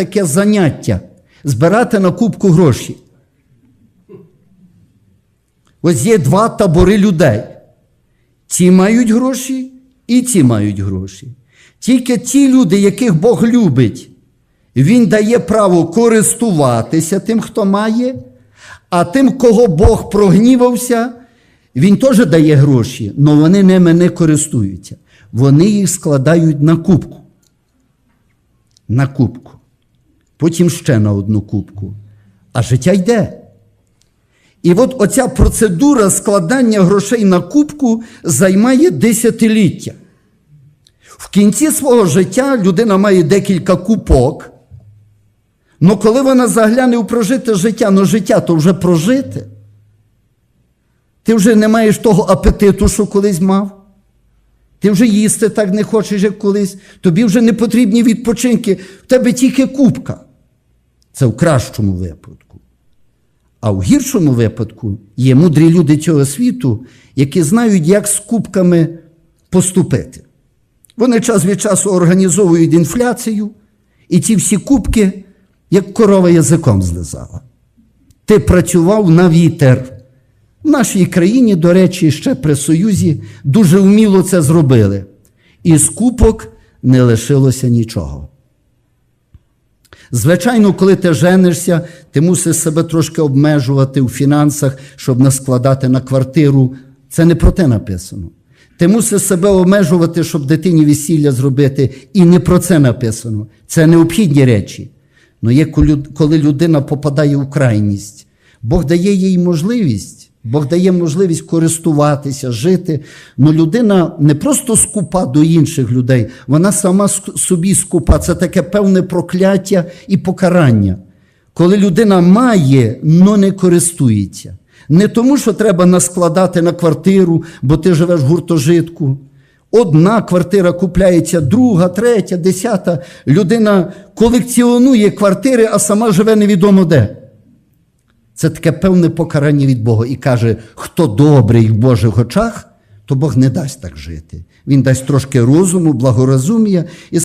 таке заняття збирати на кубку гроші. Ось є два табори людей. Ті мають гроші, і ті мають гроші. Тільки ті люди, яких Бог любить, Він дає право користуватися тим, хто має, а тим, кого Бог прогнівався, Він теж дає гроші, але вони ними не користуються. Вони їх складають на кубку. На кубку. Потім ще на одну кубку. А життя йде. І от оця процедура складання грошей на кубку займає десятиліття. В кінці свого життя людина має декілька купок. Ну коли вона загляне у прожите життя, ну життя то вже прожите. Ти вже не маєш того апетиту, що колись мав. Ти вже їсти так не хочеш, як колись. Тобі вже не потрібні відпочинки. В тебе тільки кубка. Це в кращому випадку. А в гіршому випадку є мудрі люди цього світу, які знають, як з кубками поступити. Вони час від часу організовують інфляцію, і ці всі кубки, як корова язиком злизала. Ти працював на вітер. В нашій країні, до речі, ще при Союзі дуже вміло це зробили. І з кубок не лишилося нічого. Звичайно, коли ти женишся, ти мусиш себе трошки обмежувати у фінансах, щоб не складати на квартиру. Це не про те написано. Ти мусиш себе обмежувати, щоб дитині весілля зробити, і не про це написано. Це необхідні речі. Але є коли людина попадає у крайність, Бог дає їй можливість, Бог дає можливість користуватися, жити. Але людина не просто скупа до інших людей, вона сама собі скупа. Це таке певне прокляття і покарання. Коли людина має, но не користується. Не тому, що треба наскладати на квартиру, бо ти живеш в гуртожитку. Одна квартира купляється, друга, третя, десята. Людина колекціонує квартири, а сама живе невідомо де. Це таке певне покарання від Бога і каже, хто добрий в Божих очах, то Бог не дасть так жити. Він дасть трошки розуму, благорозум'я. і